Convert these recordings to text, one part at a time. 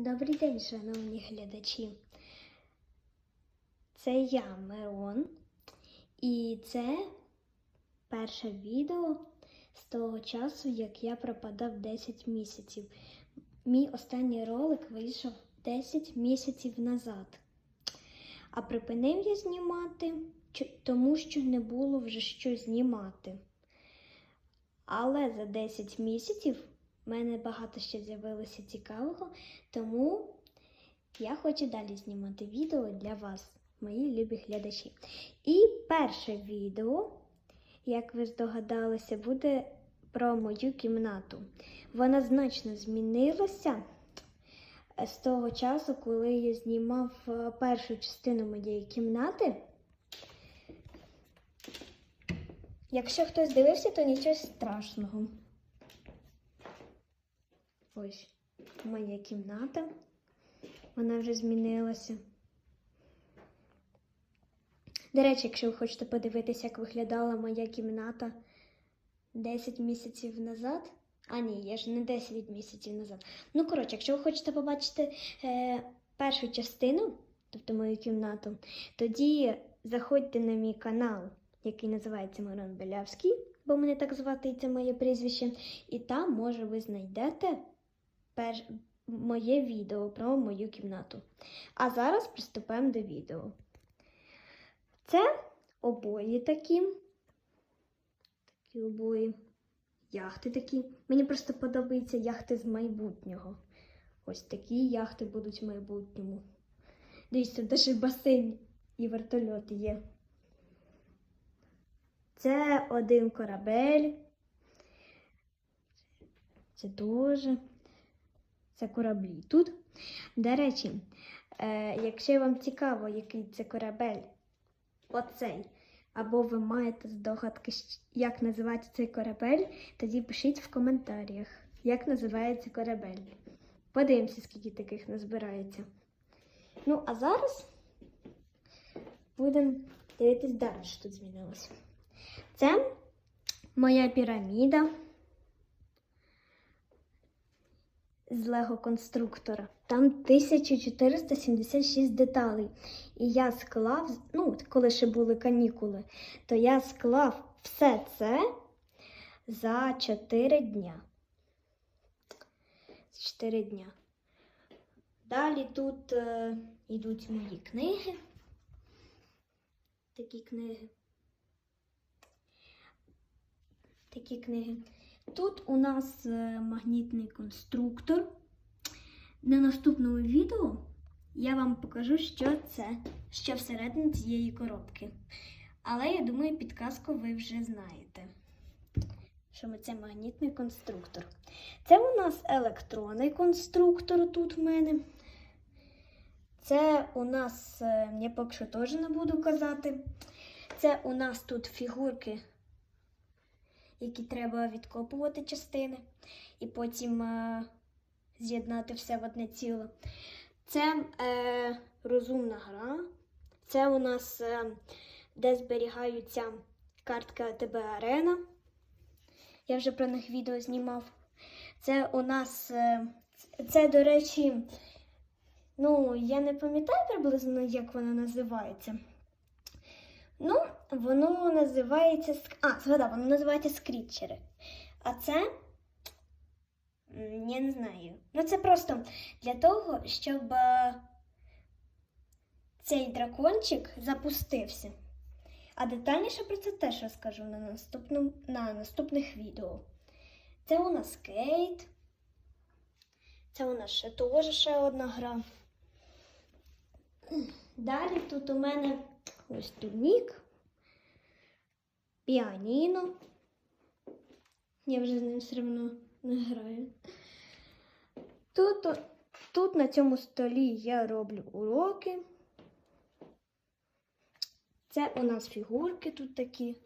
Добрий день, шановні глядачі. Це я, Мирон, і це перше відео з того часу, як я пропадав 10 місяців. Мій останній ролик вийшов 10 місяців назад. А припинив я знімати, тому що не було вже що знімати. Але за 10 місяців в мене багато ще з'явилося цікавого, тому я хочу далі знімати відео для вас, мої любі глядачі. І перше відео, як ви здогадалися, буде про мою кімнату. Вона значно змінилася е, з того часу, коли я знімав е, першу частину моєї кімнати. Якщо хтось дивився, то нічого страшного. Ось моя кімната. Вона вже змінилася. До речі, якщо ви хочете подивитися, як виглядала моя кімната 10 місяців назад. А ні, я ж не 10 місяців назад. Ну, коротше, якщо ви хочете побачити е, першу частину, тобто мою кімнату, тоді заходьте на мій канал, який називається Мирон Белявський, бо мене так звати і це моє прізвище. І там, може, ви знайдете перш... моє відео про мою кімнату. А зараз приступаємо до відео. Це обої такі. Такі обої. Яхти такі. Мені просто подобаються яхти з майбутнього. Ось такі яхти будуть в майбутньому. Дивіться, навіть басейн і вертольот є. Це один корабель. Це теж. Це кораблі тут. До речі, е, якщо вам цікаво, який це корабель, оцей, або ви маєте здогадки, як називається цей корабель, тоді пишіть в коментарях, як називається корабель. Подивимося, скільки таких назбирається. Ну, а зараз будемо дивитись далі, що тут змінилося. Це моя піраміда з Лего конструктора. Там 1476 деталей. І я склав, ну, коли ще були канікули, то я склав все це за 4 дня. 4 дня. Далі тут е, йдуть мої книги. Такі книги. Такі книги. Тут у нас е, магнітний конструктор. На наступному відео я вам покажу, що це, що всередині цієї коробки. Але я думаю, підказку ви вже знаєте. Що це магнітний конструктор. Це у нас електронний конструктор тут в мене. Це у нас, е, я поки що теж не буду казати. Це у нас тут фігурки які треба відкопувати частини і потім е, з'єднати все в одне ціле. Це е, розумна гра. Це у нас е, де зберігаються картки АТБ Арена. Я вже про них відео знімав. Це у нас, е, це, до речі, ну, я не пам'ятаю приблизно, як воно називається. Ну, воно називається. А, згадав, воно називається скрітчери. А це. Я не знаю. Ну, це просто для того, щоб е, цей дракончик запустився. А детальніше про це теж розкажу на, наступному, на наступних відео. Це у нас скейт. Це у нас ще теж ще одна гра. Далі тут у мене ось турнік, піаніно. Я вже з ним все одно не граю. Тут, тут на цьому столі я роблю уроки. Це у нас фігурки тут такі.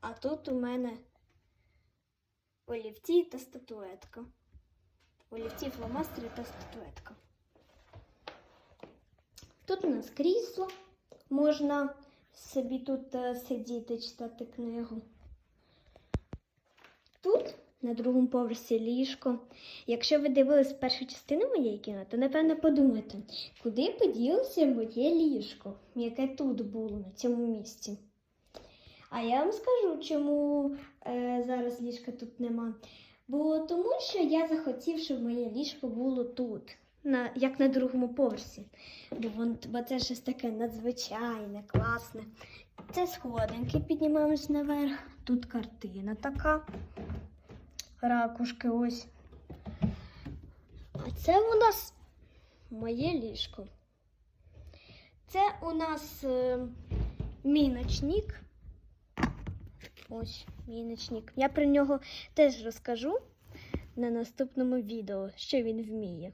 А тут у мене олівці та статуетка. Олівці, фломастери та статуетка. Тут у нас крісло. Можна собі тут е, сидіти, читати книгу. Тут на другому поверсі ліжко. Якщо ви дивились першу частину моєї кіно, то напевно подумайте, куди поділося моє ліжко, яке тут було на цьому місці. А я вам скажу, чому е, зараз ліжка тут нема. Бо тому, що я захотів, щоб моє ліжко було тут, на, як на другому поверсі. Бо, вон, бо це щось таке надзвичайне, класне. Це сходинки, піднімаємось наверх. Тут картина така. Ракушки ось. А це у нас моє ліжко. Це у нас е, мій ночник. Ось мій ночник. Я про нього теж розкажу на наступному відео, що він вміє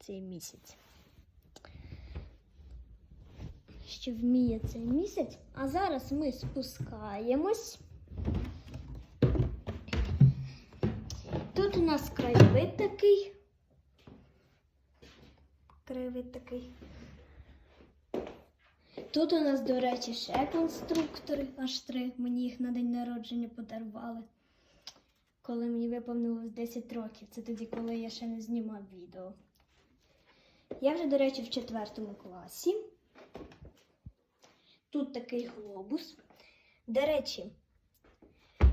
цей місяць. Що вміє цей місяць. А зараз ми спускаємось. Тут у нас краєвид такий. Краєвид такий. Тут у нас, до речі, ще конструктори, аж три. Мені їх на день народження подарували. Коли мені виповнилось 10 років. Це тоді, коли я ще не знімав відео. Я вже, до речі, в четвертому класі. Тут такий глобус. До речі,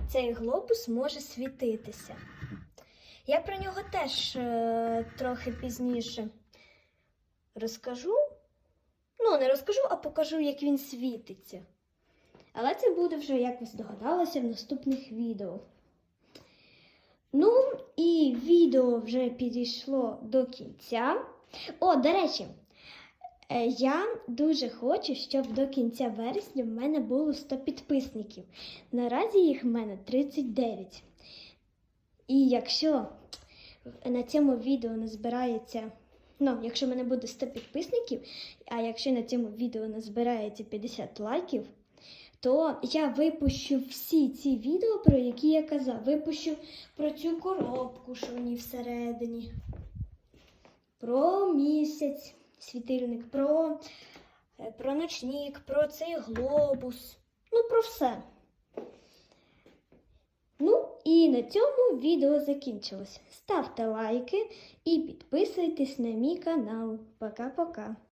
цей глобус може світитися. Я про нього теж е, трохи пізніше розкажу. Ну, не розкажу, а покажу, як він світиться. Але це буде вже, як ви здогадалися, в наступних відео. Ну, і відео вже підійшло до кінця. О, до речі, е, я дуже хочу, щоб до кінця вересня в мене було 100 підписників. Наразі їх в мене 39. І якщо на цьому відео не збирається, ну, якщо в мене буде 100 підписників, а якщо на цьому відео не збирається 50 лайків, то я випущу всі ці відео, про які я казав. Випущу про цю коробку, що в ній всередині, про місяць, світильник, про, е, про ночник, про цей глобус. Ну, про все. Ну і на цьому відео закінчилось. Ставте лайки і підписуйтесь на мій канал. Пока-пока.